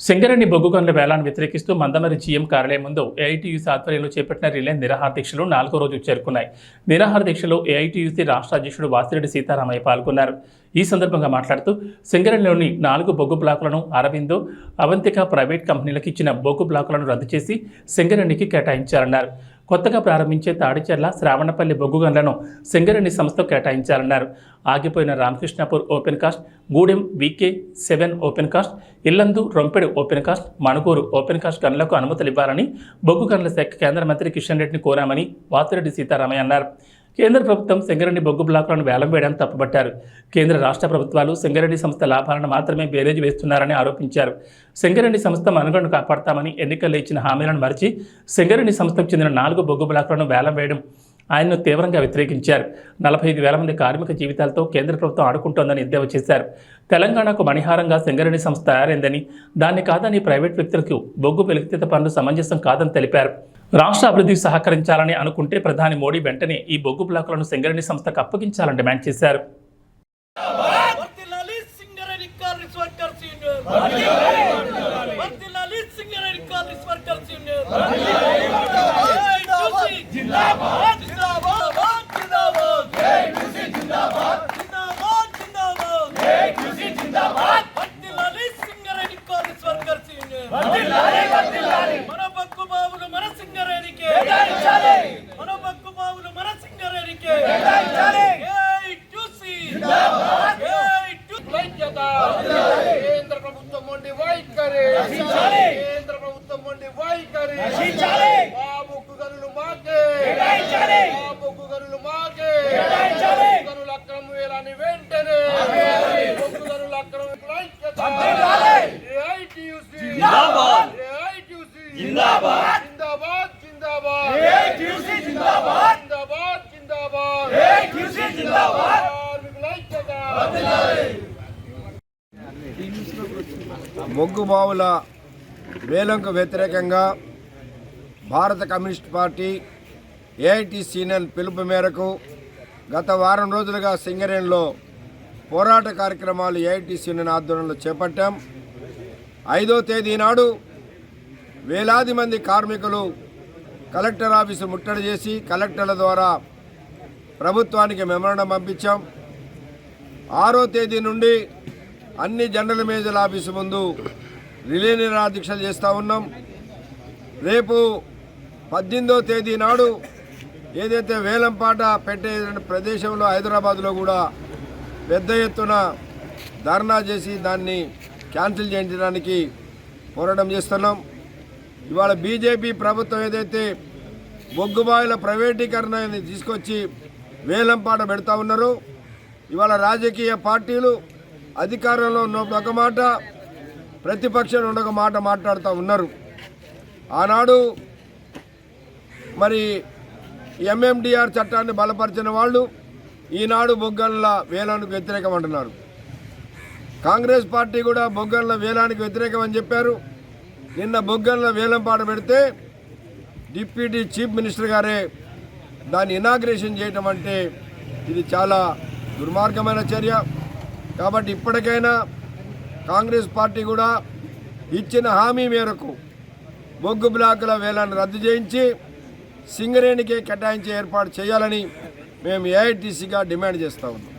సింగరేణి బొగ్గు గనుల వేలాన్ని వ్యతిరేకిస్తూ మందమరి జీఎం కార్యాలయం ముందు ఏఐటీయూసీ ఆధ్వర్యంలో చేపట్టిన రిలే నిరాహార దీక్షలు నాలుగో రోజు చేరుకున్నాయి. నిరాహార దీక్షలో ఏఐటీయూసీ రాష్ట్ర అధ్యక్షుడు వాసిరెడ్డి సీతారామయ్య పాల్గొన్నారు. ఈ సందర్భంగా మాట్లాడుతూ సింగరేణిలోని నాలుగు బొగ్గు బ్లాకులను అరవిందో అవంతిక ప్రైవేట్ కంపెనీలకు ఇచ్చిన బొగ్గు బ్లాకులను రద్దు చేసి సింగరేణికి కేటాయించారన్నారు కొత్తగా ప్రారంభించే తాడిచెర్ల శ్రావణపల్లి బొగ్గు గన్లను సింగరేణి సంస్థ కేటాయించాలన్నారు. ఆగిపోయిన Ramakrishnapur open cast Gudem VK seven open cast Illandu Rompedu open cast Manuguru open cast గన్లకు అనుమతులు ఇవ్వాలని బొగ్గు గనుల శాఖ కేంద్ర మంత్రి కిషన్ రెడ్డిని కోరామని వాతిరెడ్డి సీతారామయ్య అన్నారు. కేంద్ర ప్రభుత్వం సింగరేణి బొగ్గు బ్లాకులను వేలం వేయడానికి తప్పుపట్టారు. కేంద్ర రాష్ట్ర ప్రభుత్వాలు సింగరేణి సంస్థ లాభాలను మాత్రమే బేరేజ్ వేస్తున్నారని ఆరోపించారు. సింగరేణి సంస్థ మనుగడను కాపాడతామని ఎన్నికల్లో ఇచ్చిన హామీలను మరిచి సింగరేణి సంస్థకు చెందిన నాలుగు బొగ్గు బ్లాకులను వేలం వేయడం ఆయన్ను తీవ్రంగా వ్యతిరేకించారు. నలభై ఐదు వేల మంది కార్మిక జీవితాలతో కేంద్ర ప్రభుత్వం ఆడుకుంటోందని ఎద్దేవా చేశారు. తెలంగాణకు మణిహారంగా సింగరేణి సంస్థ తయారైందని దాన్ని కాదని ప్రైవేట్ వ్యక్తులకు బొగ్గు వెలికితీత పనులు సమంజసం కాదని తెలిపారు. రాష్ట్ర అభివృద్ధికి సహకరించాలని అనుకుంటే ప్రధాని మోడీ వెంటనే ఈ బొగ్గు బ్లాకులను సింగరేణి సంస్థకు అప్పగించాలని డిమాండ్ చేశారు. వర్ధిల్లాలి సింగరేణి కాలనీస్ వర్కర్స్ యూనియన్ వర్ధిల్లాలి సింగరేణి కాలనీస్ వర్కర్స్ యూనియన్ జిందాబాద్ జిందాబాద్ జిందాబాద్ జిందాబాద్ జిందాబాద్ జిందాబాద్ వర్ధిల్లాలి సింగరేణి కాలనీస్ వర్కర్స్ యూనియన్ మన బక్కు బాబులు మన సింగరేణికే మన బక్కు బాబులు మన సింగరేణికే ఏయ్ చూసి ఏయ్ చూసి ఐక్యత కేంద్ర ప్రభుత్వం మొండి వైఖరి కేంద్ర ప్రభుత్వం మొండి వైఖరి బాబుకు గనులు మాకే. బాబుకు గనులు మాకే. గనుల అక్రమ వేలాన్ని వెంటనే. బొగ్గు గనుల అక్రమ ఐక్యత. AITUC జిందాబాద్. AITUC జిందాబాద్. జిందాబాద్ జిందాబాద్. AITUC జిందాబాద్. జిందాబాద్ జిందాబాద్. AITUC జిందాబాద్. కార్మికుల ఐక్యత. మొగ్గు బావుల వేలంకు వ్యతిరేకంగా భారత కమ్యూనిస్ట్ పార్టీ ఏఐటిసిఎన్ పిలుపు మేరకు గత వారం రోజులుగా సింగరేణిలో పోరాట కార్యక్రమాలు ఏఐటిసిఎన్ ఆధ్వర్యంలో చేపట్టాం. ఐదో తేదీ నాడు వేలాది మంది కార్మికులు కలెక్టర్ ఆఫీసు ముట్టడి చేసి కలెక్టర్ల ద్వారా ప్రభుత్వానికి మెమరణం పంపించాం. ఆరో తేదీ నుండి అన్ని జనరల్ మేనేజర్ ఆఫీసు ముందు రిలే నిరాదీక్షలు చేస్తూ ఉన్నాం. రేపు పద్దెనిమిదో తేదీ నాడు ఏదైతే వేలంపాట పెట్టే ప్రదేశంలో హైదరాబాద్లో కూడా పెద్ద ఎత్తున ధర్నా చేసి దాన్ని క్యాన్సిల్ చేయించడానికి పోరాటం చేస్తున్నాం. ఇవాళ బీజేపీ ప్రభుత్వం ఏదైతే బొగ్గుబాయిల ప్రైవేటీకరణని తీసుకొచ్చి వేలంపాట పెడతా ఉన్నారో ఇవాళ రాజకీయ పార్టీలు అధికారంలో ఉన్నప్పుడు ఒక మాట ప్రతిపక్షంలో ఉండొక మాట మాట్లాడుతూ ఉన్నారు. ఆనాడు మరి ఎంఎండిఆర్ చట్టాన్ని బలపరిచిన వాళ్ళు ఈనాడు బొగ్గన్ల వేలానికి వ్యతిరేకం అంటున్నారు. కాంగ్రెస్ పార్టీ కూడా బొగ్గన్ల వేలానికి వ్యతిరేకం అని చెప్పారు. నిన్న బొగ్గన్ల వేలం పాట పెడితే డిప్యూటీ చీఫ్ మినిస్టర్ గారే దాన్ని ఇనాగ్రేషన్ చేయటం అంటే ఇది చాలా దుర్మార్గమైన చర్య. కాబట్టి ఇప్పటికైనా కాంగ్రెస్ పార్టీ కూడా ఇచ్చిన హామీ మేరకు బొగ్గు బ్లాకుల వేలాన్ని రద్దు చేయించి సింగరేణికే కేటాయించే ఏర్పాటు చేయాలని మేము ఏఐటీసీగా డిమాండ్ చేస్తూ ఉన్నాం.